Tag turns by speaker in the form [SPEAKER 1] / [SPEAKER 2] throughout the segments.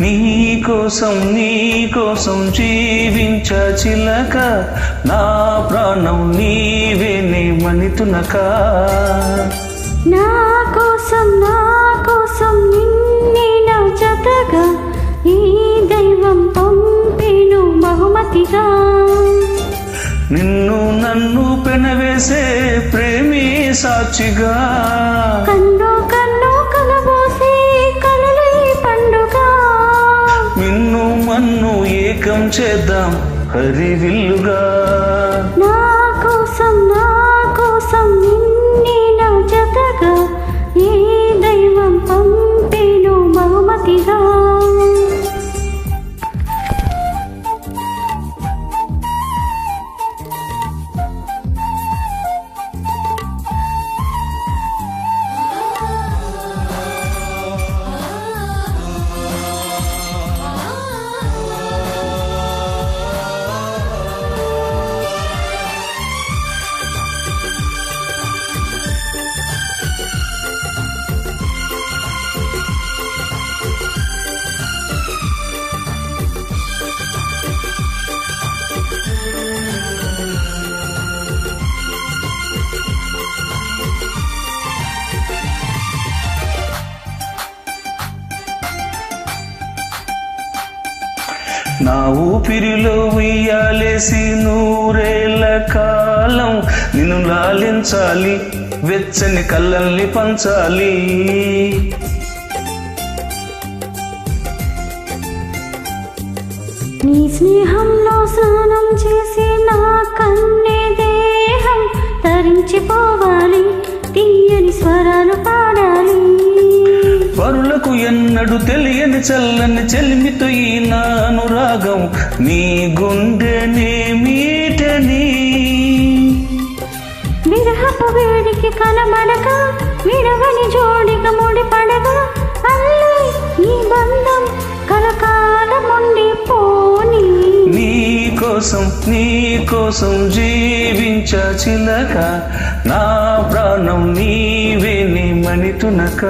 [SPEAKER 1] నీ కోసం నీ కోసం జీవించ చిలక. నా ప్రాణం నీవేనే మణితునక.
[SPEAKER 2] నా కోసం నా కోసం నిన్నే నా జతగా ఈ దైవం పంపేను బహుమతిగా
[SPEAKER 1] నిన్ను నన్ను పెనవేసే ప్రేమి సాక్షిగా.
[SPEAKER 2] కన్ను
[SPEAKER 1] ఏకం చేద్దాం హరివిల్లుగా.
[SPEAKER 2] నా కోసం నా కోసం నిన్నే నా జతగా.
[SPEAKER 1] నా ఊపిరిలో ఉయ్యాలేసి నూరేళ్ళ కాలం. నిన్ను లాలించాలి వెచ్చని కళ్ళల్ని పంచాలి.
[SPEAKER 2] నీ స్నేహంలో స్నానం చేసి నా కన్నే దేహం తరించిపోవాలి తీయని స్వరాలు
[SPEAKER 1] పరులకు ఎన్నడు తెలియని చల్లని చెలిమితో ఈ నా అనురాగం నీ గుండెనే మీటని.
[SPEAKER 2] విరహపు వేడికి కనబడక విడవని జోడిక ముడిపడగా అల్లి ఈ బంధం కలకాలం ఉండిపోని.
[SPEAKER 1] నీ కోసం నీ కోసం జీవించ చిలక నా ప్రాణం నీవేని మణితునక.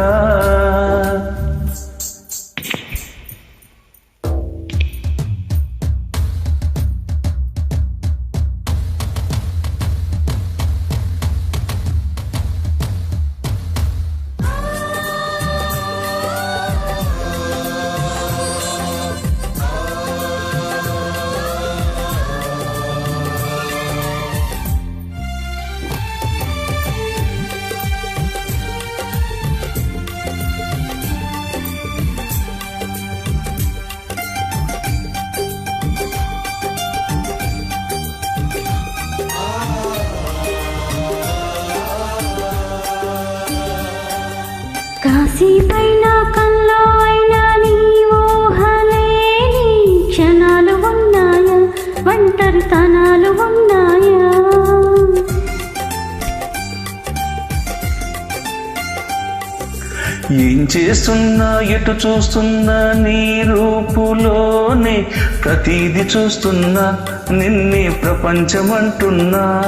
[SPEAKER 1] ఏం చేస్తున్నా ఎటు చూస్తున్నా నీ రూపులోనే. ప్రతిది చూస్తున్నా నిన్నే ప్రపంచమంటున్నా.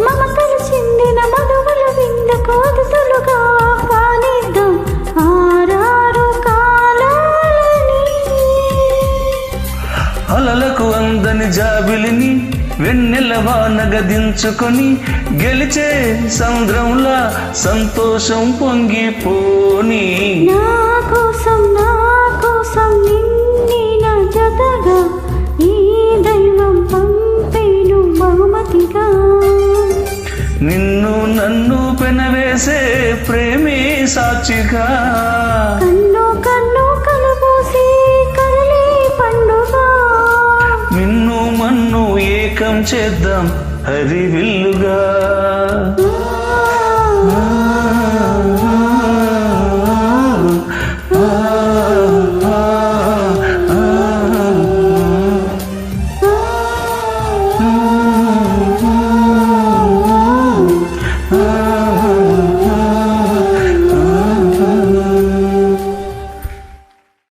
[SPEAKER 2] మమతలు చిందిన ఆహ్వానిద్దాం ఆరారు
[SPEAKER 1] అలలకు అందని జాబిలిని వెన్నెల వానగ దించుకొని గెలిచే సముద్రంలా సంతోషం పొంగిపోని.
[SPEAKER 2] నా కోసం నా కోసం నిన్నే నా జతగా ఈ దైవం పంపేను బహుమతిగా
[SPEAKER 1] నిన్ను నన్ను పెనవేసే ప్రేమే సాక్షిగా.
[SPEAKER 2] కన్ను
[SPEAKER 1] చేద్దాం. హరి విల్లుగా